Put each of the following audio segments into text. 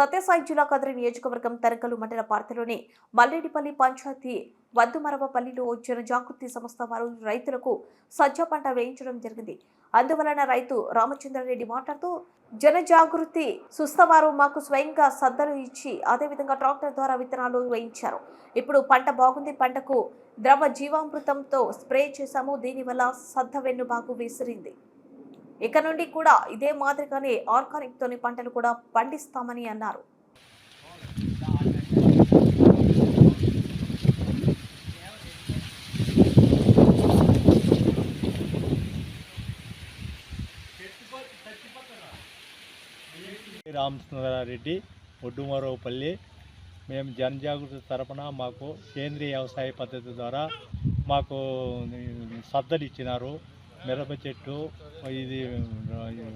సత్యసాయి జిల్లా కదిరి నియోజకవర్గం తరగలు మండల పార్టీలోని మల్లేడిపల్లి పంచాయతీ వద్దుమరవపల్లిలో జనజాగృతి సంస్థ వారు రైతులకు సజ్జ పంట వేయించడం జరిగింది. అందువలన రైతు రామచంద్రారెడ్డి మాట్లాడుతూ జనజాగృతి సుస్థవారు మాకు స్వయంగా సద్దలు ఇచ్చి అదేవిధంగా ట్రాక్టర్ ద్వారా విత్తనాలు వేయించారు. ఇప్పుడు పంట బాగుంది పంటకు ద్రవ జీవామృతంతో స్ప్రే చేశాము దీనివల్ల సద్ద వెన్నుబాగు విసిరింది. ఇక నుండి కూడా ఇదే మాదిరిగానే ఆర్గానిక్ తోని పంటలు కూడా పండిస్తామని అన్నారు. రామచంద్రారెడ్డి ఒడ్డుమరవపల్లి మేము జనజాగృతి తరపున మాకు సేంద్రియ వ్యవసాయ పద్ధతి ద్వారా మాకు సద్దలు ఇచ్చినారు మిరప చెట్టు ఇది బెండ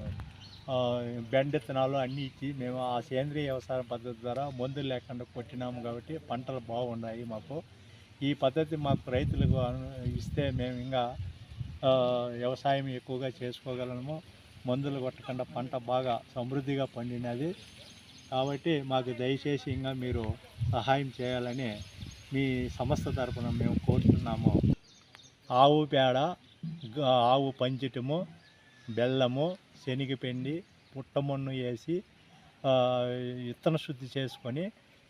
బెండెత్తనాలు అన్నీ ఇచ్చి మేము ఆ సేంద్రియ వ్యవసాయ పద్ధతి ద్వారా మందులు లేకుండా కొట్టినాము కాబట్టి పంటలు బాగున్నాయి మాకు. ఈ పద్ధతి మాకు రైతులకు అను- ఇస్తే మేము ఇంకా వ్యవసాయం ఎక్కువగా చేసుకోగలము. మందులు కొట్టకుండా పంట బాగా సమృద్ధిగా పండినది. కాబట్టి మాకు దయచేసి ఇంకా మీరు సహాయం చేయాలని మీ సంస్థ తరఫున మేము కోరుతున్నాము. ఆవు పేడ ఆవు పంచటము బెల్లము శనగపిండి పుట్టమన్ను వేసి విత్తన శుద్ధి చేసుకొని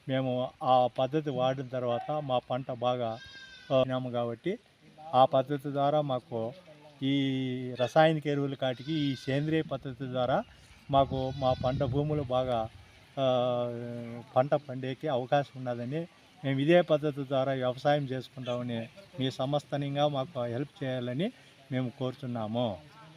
మేము ఆ పద్ధతి వాడిన తర్వాత మా పంట బాగా తిన్నాము కాబట్టి ఆ పద్ధతి ద్వారా మాకు ఈ రసాయనిక ఎరువుల కాటికి ఈ సేంద్రియ పద్ధతి ద్వారా మాకు మా పంట భూములు బాగా పంట పండేకి అవకాశం ఉన్నదని మేము ఇదే పద్ధతి ద్వారా వ్యవసాయం చేసుకుంటామని మీ సంస్థనిగా మాకు హెల్ప్ చేయాలని మేము కోరుతున్నాము